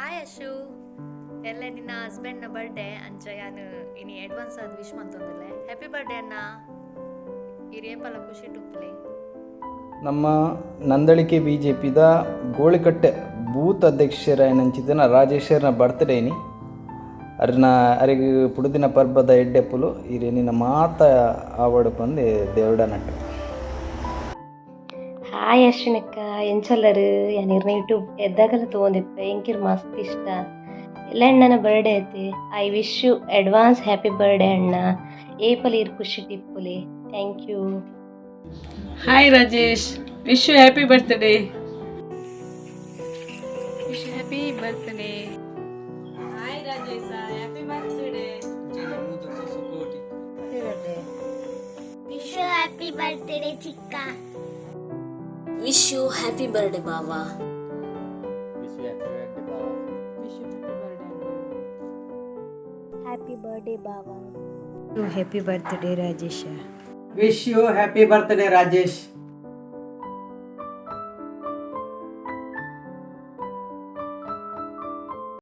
Hi Ashu ಎಲ್ಲ ನಿನ್ನ ಹಸ್ಬೆಂಡ್ನ birthday ಅಂಚ ಯಾನು ಇನಿ ಅಡ್ವಾನ್ಸ್ ಅದು ವಿಶ್ ಮಾಡ್ತಂದಿಲ್ಲ ಹ್ಯಾಪಿ ಬರ್ಡೇ ಅಣ್ಣ. ಈ ರೇಪಲ್ಲ ಖುಷಿ ಟುಪ್ಲಿ ನಮ್ಮ ನಂದಳಿಕೆ ಬಿ ಜೆ ಪಿದ ಗೋಳಿಕಟ್ಟೆ ಬೂತ್ ಅಧ್ಯಕ್ಷರ ಏನಂಚಿದ್ದನ ರಾಜೇಶ್ವರನ ಬರ್ತ್ಡೇನಿ ಅರ್ನ, ಅರಿಗೆ ಪುಡುದಿನ ಪರ್ಬದ ಎಡ್ಡೆಪ್ಪುಲು ಇರೇನಿನ ಮಾತ ಆವಡು ಬಂದು ದೇವಡ ನಟ್ಟು ಹಾಯ್ ಅಶ್ವಿನಕ್ಕ ಎಂಚಲ್ಲರು ಯಾನಿರ್ನ ಯೂಟ್ಯೂಬ್ ಎದ್ದಾಗಲ ತೊಗೊಂಡಿಪ್ಪೆ ಎಂಕಿರ್ ಮಸ್ತ್ ಇಷ್ಟ. ಎಲ್ಲ ಅಣ್ಣನ ಬರ್ಡೇ ಐತಿ. I wish you advance happy birthday ಅಣ್ಣ. ಏಪಲ್ ಇರ್ ಖುಷಿ ಟಿಪ್ಪುಲಿ. Thank you hi Rajesh wish you happy birthday wish happy birthday hi Rajesh happy birthday wish happy birthday ಚಿಕ್ಕ. Wish you happy birthday, Baba. Wish you happy birthday, Baba. Wish you happy birthday. Happy birthday, Baba. Happy birthday, Rajesh. Wish you happy birthday, Rajesh.